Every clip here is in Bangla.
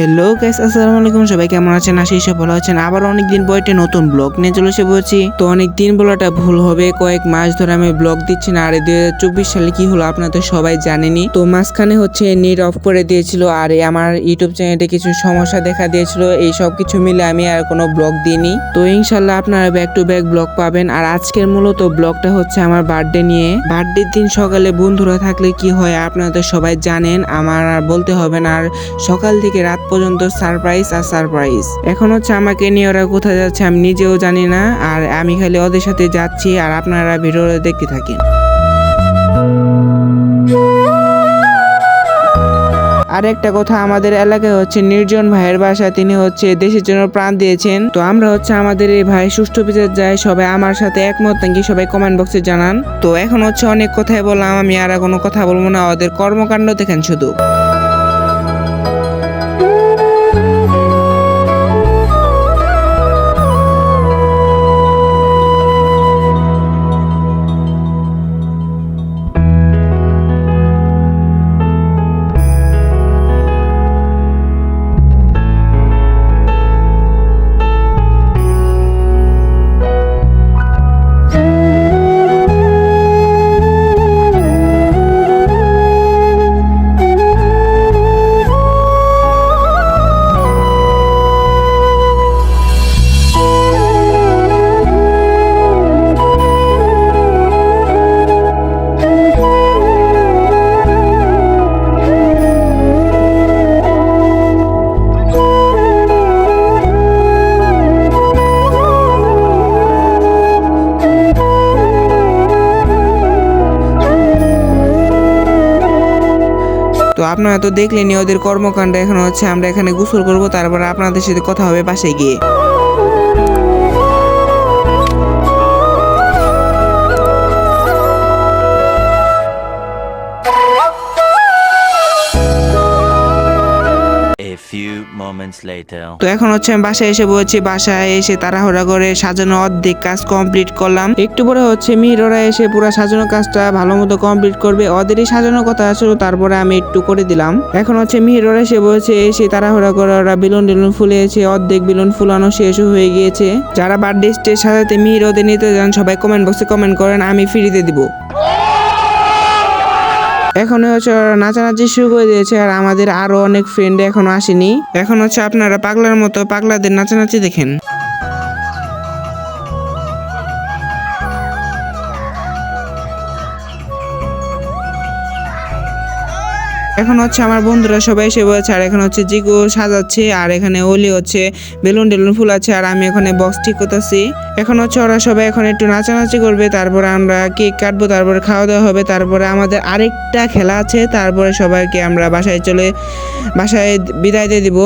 হ্যালো গাইস আসসালামু আলাইকুম। সবাই কেমন আছেন? আশি সব ভালো আছেন। আবার অনেকদিন পর একটা নতুন ব্লগ নিয়ে চলে এসে বলছি তো অনেক দিন বলাটা ভুল হবে। কয়েক মাস ধরে আমি ব্লগ দিচ্ছি না। আর দুই হাজার চব্বিশ সালে কি হলো আপনারা তো সবাই জানেনই। তো মাঝখানে হচ্ছে নেট অফ করে দিয়েছিল। আর আমার ইউটিউব চ্যানেলে কিছু সমস্যা দেখা দিয়েছিল। এই সব কিছু মিলে আমি আর কোনো ব্লগ দিইনি। তো ইনশাল্লাহ আপনারা ব্যাক টু ব্যাক ব্লগ পাবেন। আর আজকের মূলত ব্লগটা হচ্ছে আমার বার্থডে নিয়ে। বার্থডের দিন সকালে বন্ধুরা থাকলে কি হয় আপনারা তো সবাই জানেন। আমার আর বলতে হবে না। আর সকাল থেকে রাত পর্যন্ত সারপ্রাইজ আর সারপ্রাইজ। এখন হচ্ছে আমাকে নিয়ে ওরা কোথায় যাচ্ছে আমি নিজেও জানি না, আর আমি খালি ওদের সাথে যাচ্ছি আর আপনারা ভিডিওটা দেখতে থাকেন। আর একটা কথা, আমাদের এলাকায় হচ্ছে নির্জন ভাইয়ের বাসা, তিনি হচ্ছে দেশের জন্য প্রাণ দিয়েছেন। তো আমরা হচ্ছে আমাদের এই ভাই সুষ্ঠু বিচার যায় সবাই আমার সাথে একমত, নাকি সবাই কমেন্ট বক্সে জানান? তো এখন হচ্ছে অনেক কথাই বললাম, আমি আর কোনো কথা বলব না, ওদের কর্মকাণ্ড দেখেন শুধু। তো আপনারা তো দেখলেনি ওদের কর্মকাণ্ড এখন হচ্ছে, আমরা এখানে গোসল করব, তারপর আপনাদের সাথে কথা হবে বাসায় গিয়ে। তো এখন হচ্ছে আমি বাসায় এসে বলছি, বাসায় এসে তাড়াহুড়া করে সাজানো অর্ধেক কাজ কমপ্লিট করলাম। একটু পরে হচ্ছে মিহিররা এসে পুরো সাজানো কাজটা ভালো মতো কমপ্লিট করবে। ওদেরই সাজানো কথা আসলে তারপরে আমি একটু করে দিলাম। এখন হচ্ছে মিহিররা এসে বলছে, এসে তাড়াহুড়া করে ওরা বেলুন টেলুন ফুলেছে অর্ধেক বেলুন ফুলানো শেষ হয়ে গিয়েছে। যারা বার্থডে স্টেজ সাজাতে মিহির ওদের নিতে যান, সবাই কমেন্ট বক্সে কমেন্ট করেন, আমি ফ্রিতে দিব। এখন হচ্ছে ওরা নাচানাচি শুরু করে দিয়েছে আর আমাদের আরও অনেক ফ্রেন্ড এখনও আসেনি। এখন হচ্ছে আপনারা পাগলার মতো পাগলাদের নাচানাচি দেখেন। এখন হচ্ছে আমার বন্ধুরা সবাই এসে বলেছে, আর এখানে হচ্ছে জিগো সাজাচ্ছে, আর এখানে ওলি হচ্ছে, বেলুন টেলুন ফুল আছে আর আমি এখানে বক্স ঠিক করতেছি। এখন হচ্ছে ওরা সবাই এখন একটু নাচানাচি করবে, তারপরে আমরা কেক কাটবো, তারপরে খাওয়া দাওয়া হবে, তারপরে আমাদের আরেকটা খেলা আছে, তারপরে সবাইকে আমরা বাসায় চলে, বাসায় বিদায় দিয়ে দিব।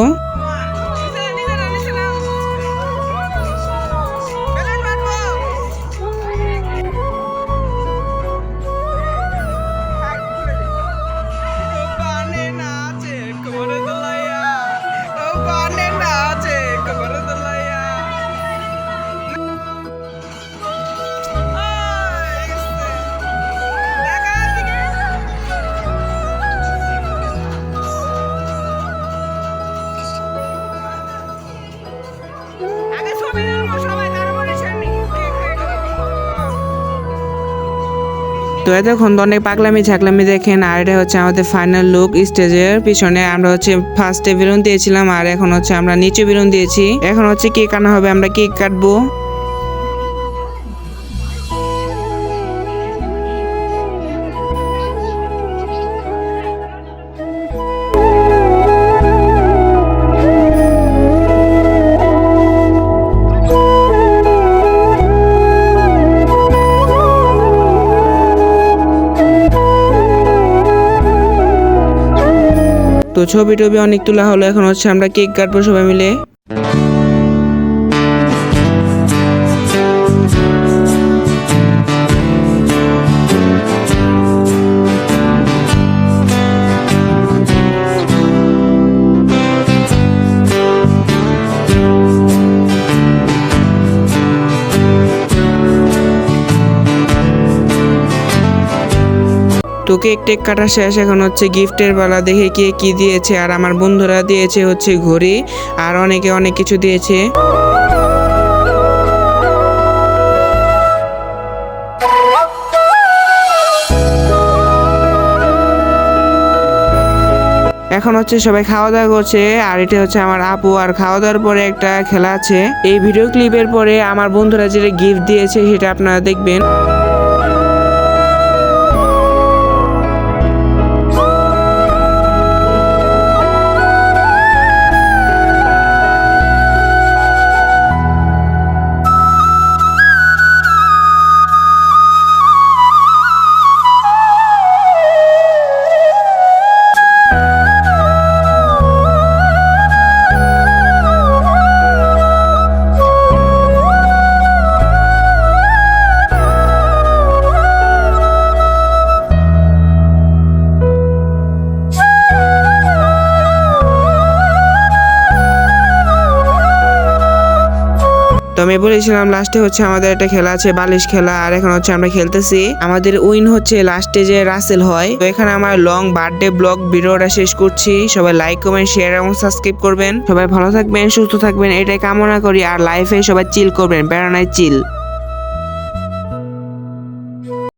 তো এতক্ষণ তো অনেক পাগলামি ঝাকলামি দেখেন, আর এটা হচ্ছে আমাদের ফাইনাল লুক স্টেজের পিছনে। আমরা হচ্ছে ফার্স্টে বেলুন দিয়েছিলাম, আর এখন হচ্ছে আমরা নিচে বেলুন দিয়েছি। এখন হচ্ছে কেক আনা হবে, আমরা কেক কাটবো। ছবি টবি অনেক তোলা হলো এখন হচ্ছে আমরা কেক কাটবো সবাই মিলে। তো তো কেক কাটা শেষ। এখন হচ্ছে গিফটের বেলা দেখে কে কি দিয়েছে। আর আমার বন্ধুরা দিয়েছে হচ্ছে ঘড়ি, আর অনেকে অনেক কিছু দিয়েছে। এখন হচ্ছে সবাই খাওয়া দাওয়া করছে, আর এটা হচ্ছে আমার আপু। আর খাওয়া দাওয়ার পরে একটা খেলা আছে। এই ভিডিও ক্লিপের পরে আমার বন্ধুরা যেটা গিফট দিয়েছে সেটা আপনারা দেখবেন। আমি বলেছিলাম, লাস্টে হচ্ছে আমাদের একটা খেলা আছে, বালিশ খেলা, আর এখন হচ্ছে আমরা খেলতেছি। আমাদের উইন হচ্ছে লাস্টে যে রাসেল হয়। তো এখানে আমার লং বার্থডে ব্লগ ভিডিওটা শেষ করছি। সবাই লাইক, কমেন্ট, শেয়ার এবং সাবস্ক্রাইব করবেন। সবাই ভালো থাকবেন, সুস্থ থাকবেন। এটাই কামনা করি, আর লাইফে সবাই চিল করবেন বেড়ানায় চিল।